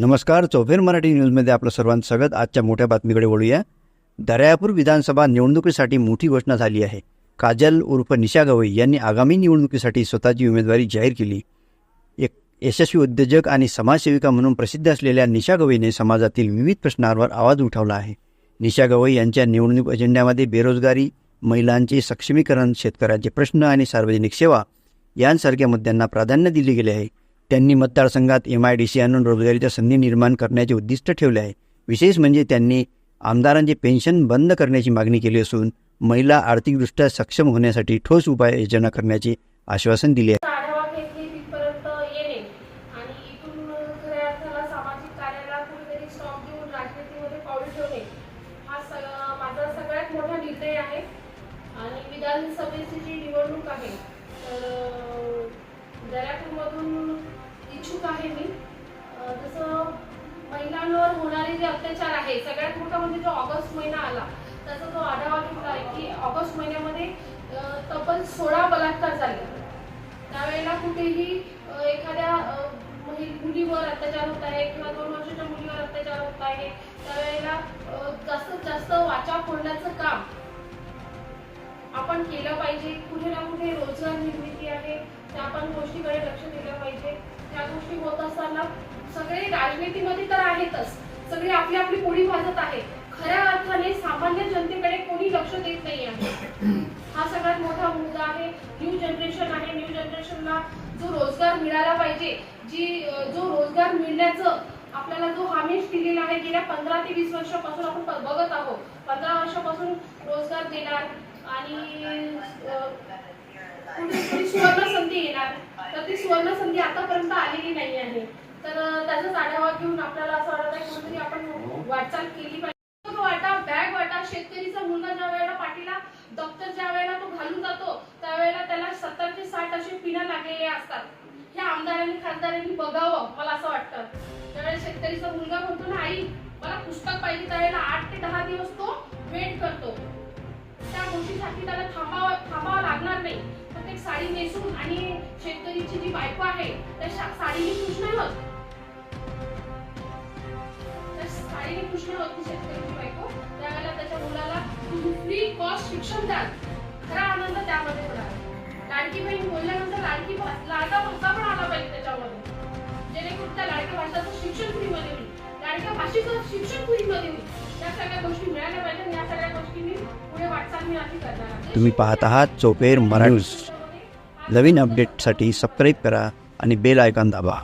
नमस्कार चौफेर मराठी न्यूजमध्ये आपलं सर्वांचं स्वागत. आजच्या मोठ्या बातमीकडे वळूया. दर्यापूर विधानसभा निवडणुकीसाठी मोठी घोषणा झाली आहे. काजल उर्फ निशा गवई यांनी आगामी निवडणुकीसाठी स्वतःची उमेदवारी जाहीर केली. एक यशस्वी उद्योजक आणि समाजसेविका म्हणून प्रसिद्ध असलेल्या निशा गवईने समाजातील विविध प्रश्नांवर आवाज उठवला आहे. निशा गवई यांच्या निवडणूक अजेंड्यामध्ये बेरोजगारी महिलांचे सक्षमीकरण शेतकऱ्यांचे प्रश्न आणि सार्वजनिक सेवा यांसारख्या मुद्द्यांना प्राधान्य दिले गेले आहे. त्यांनी मतदारसंघात एम आय डी सी आणून रोजगारीच्या संधी निर्माण करण्याचे उद्दिष्ट ठेवले आहे. विशेष म्हणजे त्यांनी आमदारांचे पेन्शन बंद करण्याची मागणी केली असून महिला आर्थिकदृष्ट्या सक्षम होण्यासाठी ठोस उपाययोजना करण्याचे आश्वासन दिले आहे. माझा सगळ्यात मोठा निर्णय आहे. आणि विधानसभेची जी निवडणूक आहे अत्याचार आहे. सगळ्यात मोठा म्हणजे जो ऑगस्ट महिना आला त्याचा जो आढावा घेतला आहे की ऑगस्ट महिन्यामध्ये तब्बल सोळा बलात्कार झाले. त्यावेळेला कुठेही एखाद्या मुलीवर अत्याचार होत आहे किंवा दोन वर्षाच्या मुलीवर अत्याचार होत आहे त्यावेळेला जास्तीत जास्त वाचा फोडण्याचं काम आपण केलं पाहिजे. कुठे ना कुठे रोजगार निर्मिती आहे. त्या आपण गोष्टीकडे लक्ष दिलं पाहिजे. त्या गोष्टी होत असताना सगळे राजनीतीमध्ये तर आहेतच. सगळे आपली आपली पोळी भाजत आहे. खऱ्या अर्थाने सामान्य जनतेकडे कोणी लक्ष देत नाही आहे. हा सगळ्यात मोठा मुद्दा आहे. न्यू जनरेशन आहे. न्यू जनरेशनला जो रोजगार मिळाला पाहिजे जी जो रोजगार मिळण्याचं आपल्याला जो हमीश दिलेला आहे गेल्या पंधरा ते वीस वर्षापासून आपण बघत आहोत. पंधरा वर्षापासून रोजगार देणार आणि सुवर्ण संधी येणार. तर ती सुवर्ण संधी आतापर्यंत आलेली नाही आहे. तर त्याचाच आढावा घेऊन आपल्याला असं वाटत आहे कुठेतरी आपण वाटचाल केली पाहिजे. तो वाटा बॅग वाटा शेतकरीचा मुलगा ज्या वेळेला पाठीला दप्तर ज्या वेळेला तो घालून जातो त्यावेळेला त्याला सत्तर ते साठ असे पिणं लागलेले असतात. हे आमदारांनी खासदारांनी बघावं मला असं वाटतं. त्यावेळेला शेतकरीचा मुलगा म्हणतो ना आई मला पुस्तक पाहिजे. त्यावेळेला आठ ते दहा दिवस तो वेट करतो. त्या गोष्टीसाठी त्याला थांबावं थांबावं लागणार नाही. फक्त एक साडी नेसून आणि शेतकरीची जी बायको आहे त्या साडी साडीने खुश नाही होत. नाही होत बायको. त्यावेळेला त्याच्या मुलाला तुम्ही फ्री कॉस्ट शिक्षण द्याल खरा आनंद त्यामध्ये होणार लाडकी बहीण बोलल्यानंतर लाडकी लाडका भाषा पण आला पाहिजे त्याच्यामध्ये. जेणेकरून त्या लाडक्या भाषाचं शिक्षण फ्रीमध्ये होईल लाडक्या भाषेचं शिक्षण फ्रीमध्ये होईल या सगळ्या गोष्टी मिळाल्या पाहिजे आणि या सगळ्या गोष्टी मी पुढे वाटचाल मी अशी करणार आहे. तुम्ही पाहत आहात चोपेर मराठी नवीन अपडेटसाठी सबस्क्राईब करा आणि बेल आयकॉन दाबा.